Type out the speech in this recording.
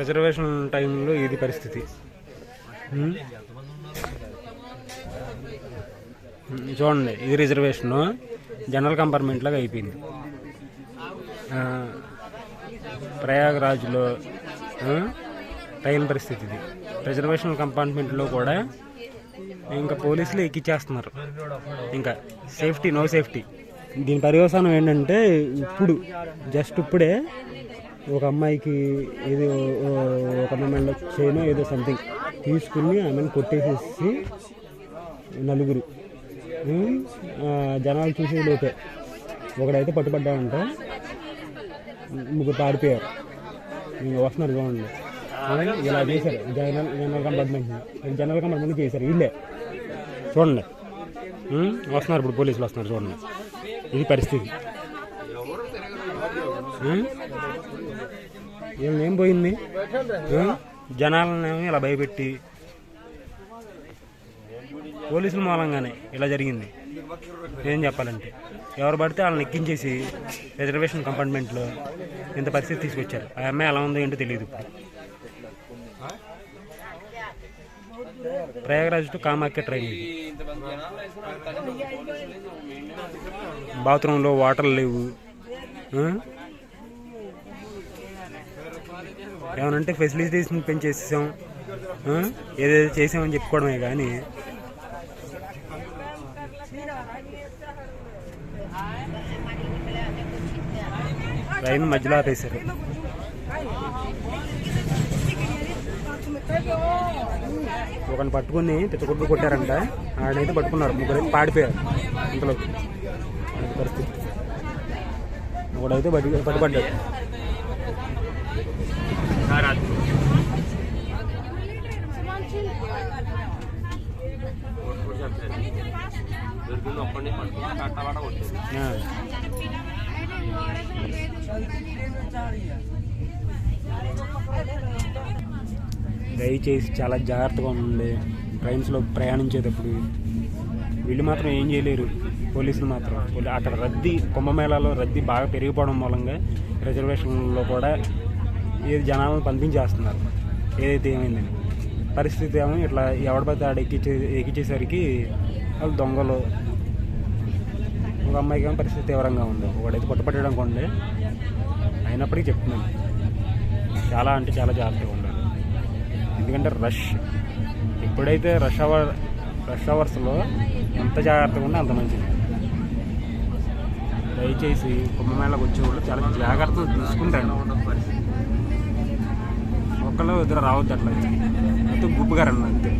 Reservation టైంలో ఇది పరిస్థితి. చూడండి ఇది రిజర్వేషను జనరల్ కంపార్ట్మెంట్ లాగా అయిపోయింది ప్రయాగరాజ్లో ట్రైన్ పరిస్థితి ఇది. రిజర్వేషన్ కంపార్ట్మెంట్లో కూడా ఇంకా పోలీసులు ఎక్కిచ్చేస్తున్నారు. ఇంకా సేఫ్టీ నో సేఫ్టీ. దీని పర్యవసానం ఏంటంటే ఇప్పుడు జస్ట్ ఇప్పుడే ఒక అమ్మాయికి ఏదో ఒక అమ్మాయి చైన్ ఏదో సంథింగ్ తీసుకుని ఆమెను కొట్టేసేసి నలుగురు. జనాలు చూసే లోపే. ఒకడైతే పట్టుబడ్డాడంట. ముగ్గురు పారిపోయారు ఇంకా వస్తున్నారు చూడండి. ఇలా చేశారు. General general compartment general compartment చేశారు. వీళ్ళే చూడండి. వస్తున్నారు ఇప్పుడు పోలీసులు వస్తున్నారు చూడండి. ఇది పరిస్థితి. ఉమ్, ఏం పోయింది? ఉమ్, జనాలను ఇలా భయపెట్టి పోలీసుల మూలంగానే ఇలా జరిగింది. ఏం చెప్పాలంటే ఎవరు పడితే వాళ్ళని ఎక్కించేసి రిజర్వేషన్ కంపార్ట్మెంట్లో ఇంత పరిస్థితి తీసుకొచ్చారు. ఆ అమ్మాయి ఎలా ఉందో ఏంటో తెలియదు ఇప్పుడు. ప్రయాగరాజ్ టు కామాఖ్య ట్రైన్ ఇది. బాత్రూంలో వాటర్ లేవు. ఏమనంటే ఫెసిలిటీస్ పెంచేసాం ఏదేదో చేసామని చెప్పుకోవడమే కానీ ట్రైన్ మధ్యలో ఆపేశారు. ఒకరిని పట్టుకుని తిట్టకొట్టు కొట్టారంట. ఆడైతే పట్టుకున్నారు. ముగ్గురైతే పాడిపోయారు ఇంతలో పరిస్థితి. ఒకడైతే దయచేసి చాలా జాగ్రత్తగా ఉండండి. ట్రైన్స్లో ప్రయాణించేటప్పుడు వీళ్ళు మాత్రం ఏం చేయలేరు. పోలీసులు మాత్రం. అక్కడ రద్దీ కుంభమేళాలో రద్దీ బాగా పెరిగిపోవడం మూలంగా రిజర్వేషన్లో కూడా ఏది జనాలను పంపించేస్తున్నారు. ఏదైతే ఏమైందని. పరిస్థితి ఏమో ఇట్లా ఎవడపడితే ఆడ ఎక్కించే ఎక్కించేసరికి వాళ్ళు దొంగలు. ఒక అమ్మాయికి ఏమో పరిస్థితి తీవ్రంగా ఉంది. ఒకడైతే పట్టుపట్టడం కొండే. అయినప్పటికీ చెప్తున్నాను. చాలా అంటే చాలా జాగ్రత్తగా ఉండాలి. ఎందుకంటే రష్. ఎప్పుడైతే రష్ అవర్ రష్ అవర్స్లో ఎంత జాగ్రత్తగా ఉంటే అంత మంచిది. దయచేసి కుంభమేళకు వచ్చే వాళ్ళు చాలా జాగ్రత్తలు తీసుకుంటాను. ఒకళ్ళు ఇద్దరు రావద్దు అట్లా అయితే గుప్పుగా రండి అంతే